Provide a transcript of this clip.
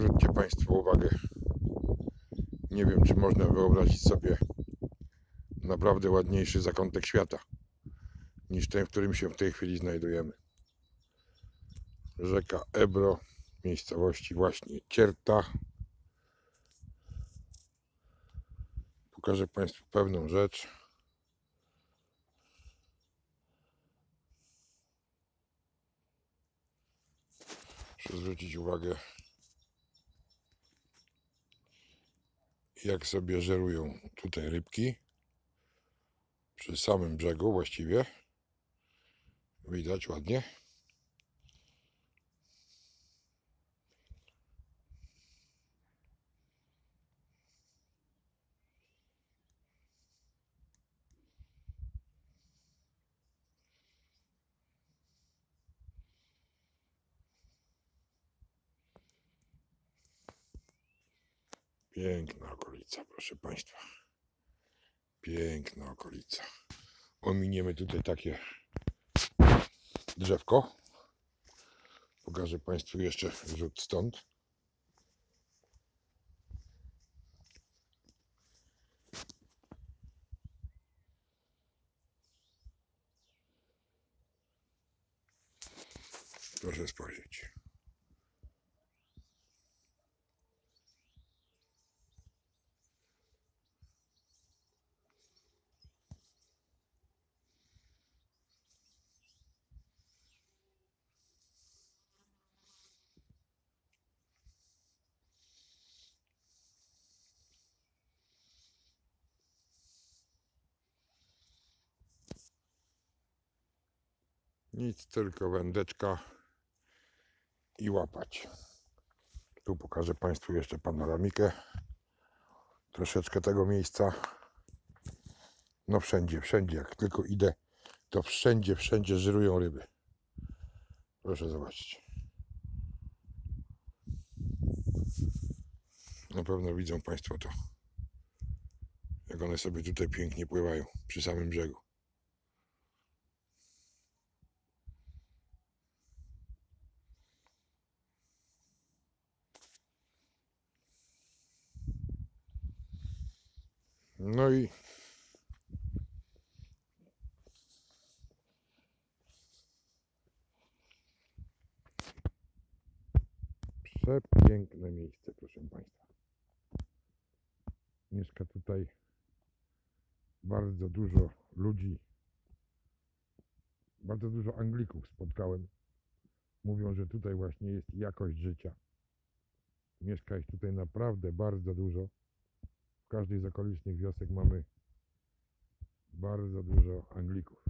Zwróćcie Państwo uwagę. Nie wiem, czy można wyobrazić sobie naprawdę ładniejszy zakątek świata niż ten, w którym się w tej chwili znajdujemy. Rzeka Ebro, miejscowości właśnie Cierta. Pokażę Państwu pewną rzecz. Muszę zwrócić uwagę, jak sobie żerują tutaj rybki. Przy samym brzegu właściwie. Widać ładnie. Piękna okolica, proszę Państwa. Piękna okolica. Ominiemy tutaj takie drzewko. Pokażę Państwu jeszcze rzut stąd. Proszę spojrzeć. Nic, tylko wędeczka i łapać. Tu pokażę Państwu jeszcze panoramikę. Troszeczkę tego miejsca. No wszędzie, wszędzie. Jak tylko idę, to wszędzie, wszędzie żerują ryby. Proszę zobaczyć. Na pewno widzą Państwo to. Jak one sobie tutaj pięknie pływają przy samym brzegu. No i przepiękne miejsce, proszę Państwa. Mieszka tutaj bardzo dużo ludzi. Bardzo dużo Anglików spotkałem. Mówią, że tutaj właśnie jest jakość życia. Mieszka ich tutaj naprawdę bardzo dużo. W każdej z okolicznych wiosek mamy bardzo dużo Anglików.